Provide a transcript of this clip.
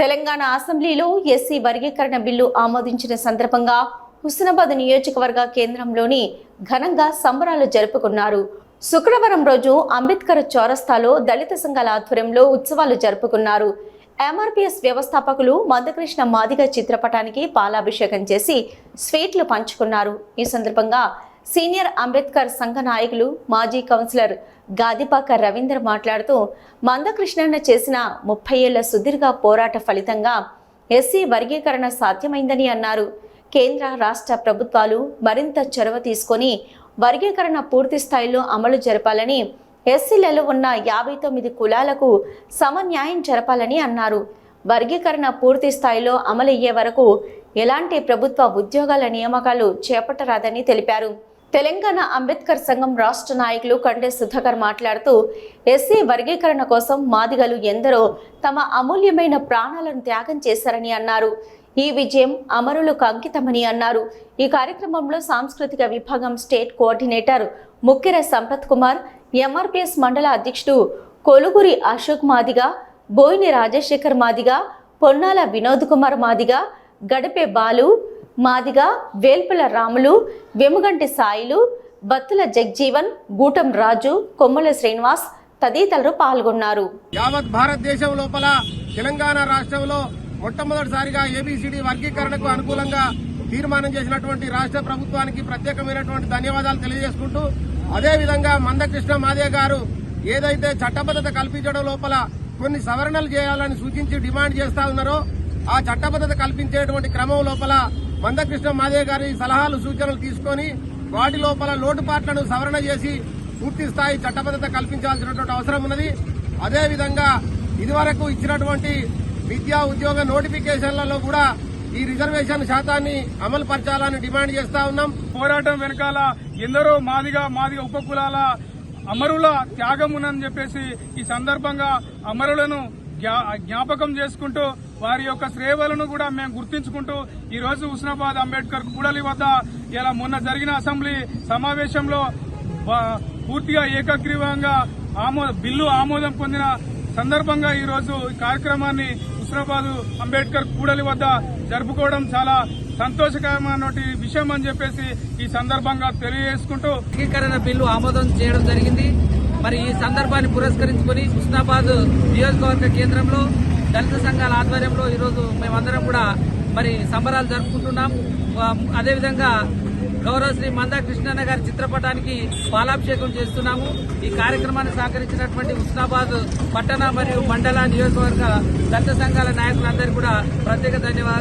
తెలంగాణ అసెంబ్లీలో ఎస్సీ వర్గీకరణ బిల్లు ఆమోదించిన సందర్భంగా హుస్నాబాద్ నియోజకవర్గ కేంద్రంలోని ఘనంగా సంబరాలు జరుపుకున్నారు. శుక్రవారం రోజు అంబేద్కర్ చౌరస్తాలో దళిత సంఘాల ఆధ్వర్యంలో ఉత్సవాలు జరుపుకున్నారు. ఎంఆర్పిఎస్ వ్యవస్థాపకులు మందకృష్ణ మాదిగ చిత్రపటానికి పాలాభిషేకం చేసి స్వీట్లు పంచుకున్నారు. ఈ సందర్భంగా సీనియర్ అంబేద్కర్ సంఘ నాయకులు మాజీ కౌన్సిలర్ గాదిపాక రవీందర్ మాట్లాడుతూ మందకృష్ణన్న చేసిన ముప్పై ఏళ్ళ సుదీర్ఘ పోరాట ఫలితంగా ఎస్సీ వర్గీకరణ సాధ్యమైందని అన్నారు. కేంద్ర రాష్ట్ర ప్రభుత్వాలు మరింత చొరవ తీసుకొని వర్గీకరణ పూర్తి స్థాయిలో అమలు జరపాలని ఎస్సీలలో ఉన్న యాభై తొమ్మిది కులాలకు సమన్యాయం జరపాలని అన్నారు. వర్గీకరణ పూర్తి స్థాయిలో అమలయ్యే వరకు ఎలాంటి ప్రభుత్వ ఉద్యోగాల నియామకాలు చేపట్టరాదని తెలిపారు. తెలంగాణ అంబేద్కర్ సంఘం రాష్ట్ర నాయకులు కండే సుధాకర్ మాట్లాడుతూ ఎస్సీ వర్గీకరణ కోసం మాదిగలు ఎందరో తమ అమూల్యమైన ప్రాణాలను త్యాగం చేశారని అన్నారు. ఈ విజయం అమరులకు అంకితమని అన్నారు. ఈ కార్యక్రమంలో సాంస్కృతిక విభాగం state coordinator Mukkera Sampath Kumar MRPS మండల అధ్యక్షుడు కొలుగురి అశోక్ మాదిగా బోయిని రాజశేఖర్ మాదిగా పొన్నాల వినోద్ కుమార్ మాదిగా గడపే బాలు మాదిగా వేల్పుల రాములు వెముగంటి సాయిలు బత్తుల జగ్జీవన్ గూటం రాజు కొమ్మల శ్రీనివాస్ తదితరులు పాల్గొన్నారు. యావత్ భారతదేశం లోపల తెలంగాణ రాష్ట్రంలో మొట్టమొదటిసారిగా ఏబిసిడి వర్గీకరణకు అనుకూలంగా తీర్మానం చేసినటువంటి రాష్ట్ర ప్రభుత్వానికి ప్రత్యేకమైనటువంటి ధన్యవాదాలు తెలియజేసుకుంటూ అదేవిధంగా మందకృష్ణ మాదే గారు ఏదైతే చట్టబద్ధత కల్పించడం లోపల కొన్ని సవరణలు చేయాలని సూచించి డిమాండ్ చేస్తా ఉన్నారో ఆ చట్టబద్ధత కల్పించేటువంటి క్రమం లోపల మందకృష్ణ మాదే గారి సలహాలు సూచనలు తీసుకొని వాటి లోపల లోటుపాట్లను సవరణ చేసి పూర్తి స్థాయి చట్టబద్ధత కల్పించాల్సినటువంటి అవసరం ఉన్నది. అదేవిధంగా ఇదివరకు ఇచ్చినటువంటి విద్యా ఉద్యోగ నోటిఫికేషన్లలో కూడా ఈ రిజర్వేషన్ శాతాన్ని అమలు పరచాలని డిమాండ్ చేస్తా ఉన్నాం. పోరాటం వెనకాల ఎందరో మాదిగా మాదిగా ఉపకులాల అమరుల త్యాగం ఉందని చెప్పేసి ఈ సందర్భంగా అమరులను జ్ఞాపకం చేసుకుంటూ వారి యొక్క సేవలను కూడా మేము గుర్తించుకుంటూ ఈ రోజు హుస్నాబాద్ అంబేద్కర్ కూడలి వద్ద ఇలా మొన్న జరిగిన అసెంబ్లీ సమావేశంలో పూర్తిగా ఏకగ్రీవంగా ఆమోద బిల్లు ఆమోదం పొందిన సందర్భంగా ఈ రోజు ఈ కార్యక్రమాన్ని హుస్నాబాద్ అంబేద్కర్ కూడలి వద్ద జరుపుకోవడం చాలా సంతోషకరమైనటువంటి విషయం అని చెప్పేసి ఈ సందర్భంగా తెలియజేసుకుంటూ వర్గీకరణ బిల్లు ఆమోదం చేయడం జరిగింది. మరి ఈ సందర్భాన్ని పురస్కరించుకుని హుస్నాబాద్ నియోజకవర్గ కేంద్రంలో దళిత సంఘాల ఆధ్వర్యంలో ఈరోజు మేమందరం కూడా మరి సంబరాలు జరుపుకుంటున్నాం. అదేవిధంగా గౌరవ శ్రీ మందా కృష్ణన్న గారి చిత్రపటానికి పాలాభిషేకం చేస్తున్నాము. ఈ కార్యక్రమాన్ని సహకరించినటువంటి హుస్నాబాద్ పట్టణ మరియు మండల నియోజకవర్గ దళిత సంఘాల నాయకులందరికీ కూడా ప్రత్యేక ధన్యవాదాలు.